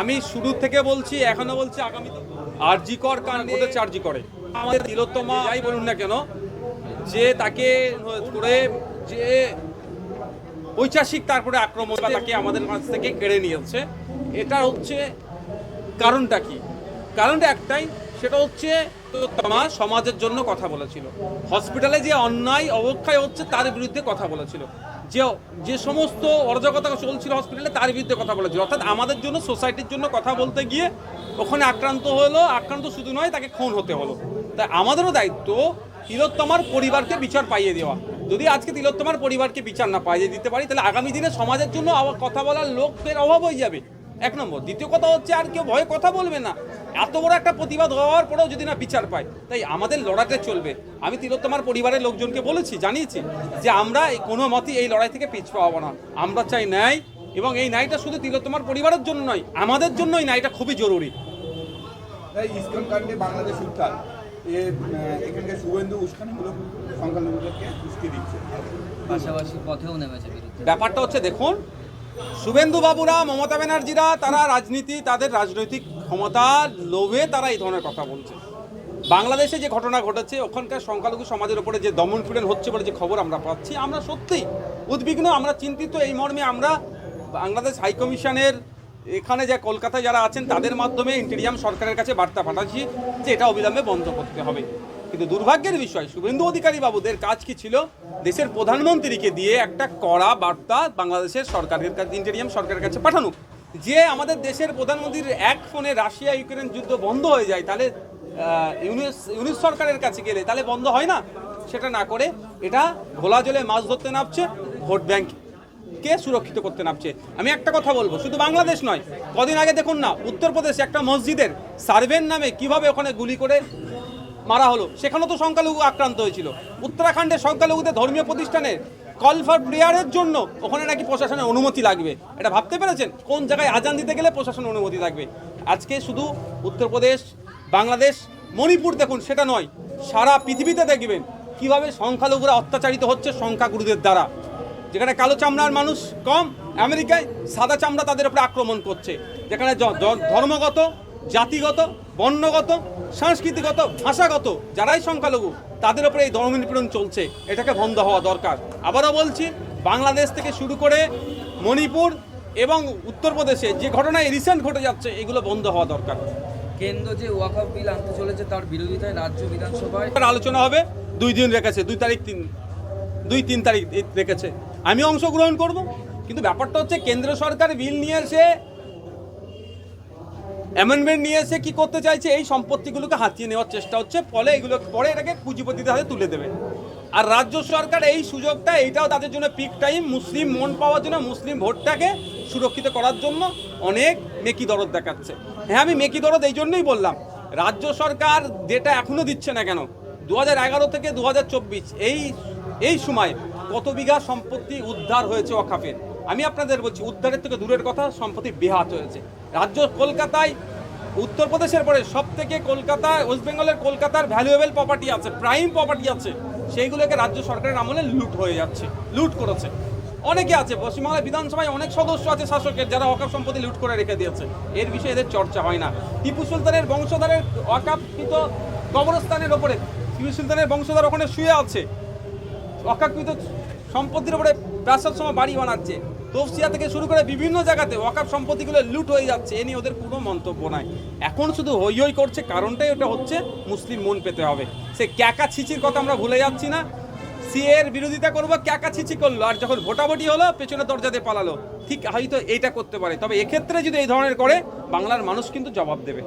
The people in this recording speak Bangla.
আমি শুরু থেকে বলছি এখনও বলছি আগামী আরজিকর কাণ্ড ঘটেছে আরজি করে। আমাদের তিলোত্তমা যাই বলুন না কেন যে তাকে করে যে ঐতিহাসিক তারপরে আক্রমণ তাকে আমাদের কাছ থেকে কেড়ে নিয়েছে এটা হচ্ছে কারণটা কি? কারণটা একটাই সেটা হচ্ছে তিলোত্তমা সমাজের জন্য কথা বলেছিল। হসপিটালে যে অন্যায় অবক্ষয় হচ্ছে তার বিরুদ্ধে কথা বলেছিল। যে যে সমস্ত অরাজকতা চলছিল হসপিটালে তার বিরুদ্ধে কথা বলেছিল। অর্থাৎ আমাদের জন্য সোসাইটির জন্য কথা বলতে গিয়ে ওখানে আক্রান্ত হলো, আক্রান্ত শুধু নয়, তাকে খুন হতে হলো। তাই আমাদেরও দায়িত্ব তিলোত্তমার পরিবারকে বিচার পাইয়ে দেওয়া। যদি আজকে তিলোত্তমার পরিবারকে বিচার না পাইয়ে দিতে পারি, তাহলে আগামী দিনে সমাজের জন্য আবার কথা বলার লোকের অভাব হয়ে যাবে। এক নম্বর। দ্বিতীয় কথা হচ্ছে, আর কেউ ভয়ে কথা বলবে না। এত বড় একটা প্রতিবাদ হওয়ার পরেও যদি না বিচার পায় তাই আমাদের লড়াইটা চলবে। আমি তিলোত্তমার পরিবারের লোকজনকে বলেছি জানিয়েছি যে আমরা এই কোনো মতেই এই লড়াই থেকে পিছ পাবো না। আমরা চাই ন্যায় এবং এই ন্যায়টা শুধু তিলোত্তমার পরিবারের জন্য নয় আমাদের জন্য এই ন্যায়টা খুবই জরুরি। ইসকন কাণ্ডে বাংলাদেশ উত্তাল। এখানকার শুভেন্দু উস্কানিমূলক সংখ্যালঘুদেরকে উস্কে দিচ্ছে। পাশাপাশি পথেও নেমেছে ব্যাপারটা হচ্ছে দেখুন শুভেন্দু বাবুরা, মমতা ব্যানার্জিরা, তারা রাজনীতি, তাদের রাজনৈতিক ক্ষমতার লোভে তারা এই ধরনের কথা বলছে। বাংলাদেশে যে ঘটনা ঘটেছে, ওখানকার সংখ্যালঘু সমাজের উপরে যে দমন পীড়ন হচ্ছে বলে যে খবর আমরা পাচ্ছি, আমরা সত্যিই উদ্বিগ্ন, আমরা চিন্তিত। এই মর্মে আমরা বাংলাদেশ হাইকমিশনের এখানে যে কলকাতায় যারা আছেন, তাদের মাধ্যমে ইন্টেরিয়াম সরকারের কাছে বার্তা পাঠাচ্ছি যে এটা অবিলম্বে বন্ধ করতে হবে। কিন্তু দুর্ভাগ্যের বিষয়, শুভেন্দু অধিকারী বাবুদের কাজ কি ছিল? দেশের প্রধানমন্ত্রীকে দিয়ে একটা কড়া বার্তা বাংলাদেশের সরকারের কাছে, ইন্টেরিয়াম সরকারের কাছে পাঠানো যে আমাদের দেশের প্রধানমন্ত্রীর এক ফোনে রাশিয়া ইউক্রেন যুদ্ধ বন্ধ হয়ে যায়, তাহলে ইউনিস ইউনিস সরকারের কাছে গেলে তাহলে বন্ধ হয় না? সেটা না করে এটা ঘোলা জলে মাছ ধরতে নামছে, ভোট ব্যাংক কে সুরক্ষিত করতে নামছে। আমি একটা কথা বলব, শুধু বাংলাদেশ নয়, কদিন আগে দেখুন না, উত্তরপ্রদেশে একটা মসজিদের সার্ভের নামে কীভাবে ওখানে গুলি করে মারা হলো। সেখানেও তো সংখ্যালঘু আক্রান্ত হয়েছিল। উত্তরাখণ্ডের সংখ্যালঘুদের ধর্মীয় প্রতিষ্ঠানের কল ফর প্রেয়ারের জন্য ওখানে নাকি প্রশাসনের অনুমতি লাগবে। এটা ভাবতে পেরেছেন? কোন জায়গায় আজান দিতে গেলে প্রশাসনের অনুমতি লাগবে? আজকে শুধু উত্তরপ্রদেশ, বাংলাদেশ, মণিপুর দেখুন, সেটা নয়, সারা পৃথিবীতে দেখবেন কীভাবে সংখ্যালঘুরা অত্যাচারিত হচ্ছে সংখ্যাগুরুদের দ্বারা। যেখানে কালো চামড়ার মানুষ কম, আমেরিকায় সাদা চামড়া তাদের উপরে আক্রমণ করছে। যেখানে ধর্মগত জাতিগত বর্ণগত সাংস্কৃতিগত ভাষাগত যারাই সংখ্যালঘু তাদের উপরে এই ধর্মনিপীড়ন চলছে। এটাকে বন্ধ হওয়া দরকার। আবারও বলছি বাংলাদেশ থেকে শুরু করে মণিপুর এবং উত্তরপ্রদেশে যে ঘটনায় রিসেন্ট ঘটে যাচ্ছে এগুলো বন্ধ হওয়া দরকার। কেন্দ্র যে ওয়াকআপ বিল আনতে চলেছে তার বিরোধিতায় রাজ্য বিধানসভায় আলোচনা হবে দুই দিন রেখেছে দুই তারিখ তিন দুই তিন তারিখ রেখেছে। আমি অংশগ্রহণ করব কিন্তু ব্যাপারটা হচ্ছে কেন্দ্র সরকার বিল নিয়ে এসে অ্যামেন্ডমেন্ট নিয়ে এসে কি করতে চাইছে? এই সম্পত্তিগুলোকে হাতিয়ে নেওয়ার চেষ্টা হচ্ছে, ফলে এগুলো পরে এটাকে পুঁজিপতিদের হাতে তুলে দেবে। আর রাজ্য সরকার এই সুযোগটা, এইটাও তাদের জন্য পিক টাইম মুসলিম মন পাওয়ার জন্য মুসলিম ভোটটাকে সুরক্ষিত করার জন্য অনেক মেকি দরদ দেখাচ্ছে। হ্যাঁ আমি মেকি দরদ এই জন্যই বললাম, রাজ্য সরকার যেটা এখনও দিচ্ছে না কেন দু এগারো থেকে দু হাজার চব্বিশ, এই এই সময় কত বিঘা সম্পত্তি উদ্ধার হয়েছে ওয়াকাফের? আমি আপনাদের বলছি উদ্ধারের থেকে দূরের কথা সম্পত্তি বেহাত হয়েছে। রাজ্য কলকাতায়, উত্তরপ্রদেশের পরে সব থেকে কলকাতা, ওয়েস্ট বেঙ্গলের কলকাতার ভ্যালুয়েবল প্রপার্টি আছে প্রাইম প্রপার্টি আছে, সেইগুলোকে রাজ্য সরকারের আমলে লুট হয়ে যাচ্ছে, লুট করেছে। অনেকে আছে পশ্চিমবাংলার বিধানসভায় অনেক সদস্য আছে শাসকের, যারা ওয়াকাপ সম্পত্তি লুট করে রেখে দিয়েছে। এর বিষয়ে এদের চর্চা হয় না। টিপু সুলতানের বংশধরের ওয়াকাপকৃত কবরস্থানের ওপরে, টিপু সুলতানের বংশধর ওখানে শুয়ে আছে ওয়াকাকৃত সম্পত্তির উপরে ব্যবসার সময় বাড়ি বানাচ্ছে। তফসিয়া থেকে শুরু করে বিভিন্ন জায়গাতে ওয়াকাপ সম্পত্তিগুলো লুট হয়ে যাচ্ছে, এ নিয়ে ওদের কোনো মন্তব্য নাই। এখন শুধু হই হই করছে, কারণটাই ওটা হচ্ছে মুসলিম মন পেতে হবে। সে ক্যাকা ছিচির কথা আমরা ভুলে যাচ্ছি না। সিএর বিরোধিতা করব ক্যাকা ছিচি করল, আর যখন ভোটাভুটি হলো, পেছনে দরজাতে পালালো। ঠিক হয়তো এইটা করতে পারে, তবে এক্ষেত্রে যদি এই ধরনের করে, বাংলার মানুষ কিন্তু জবাব দেবে।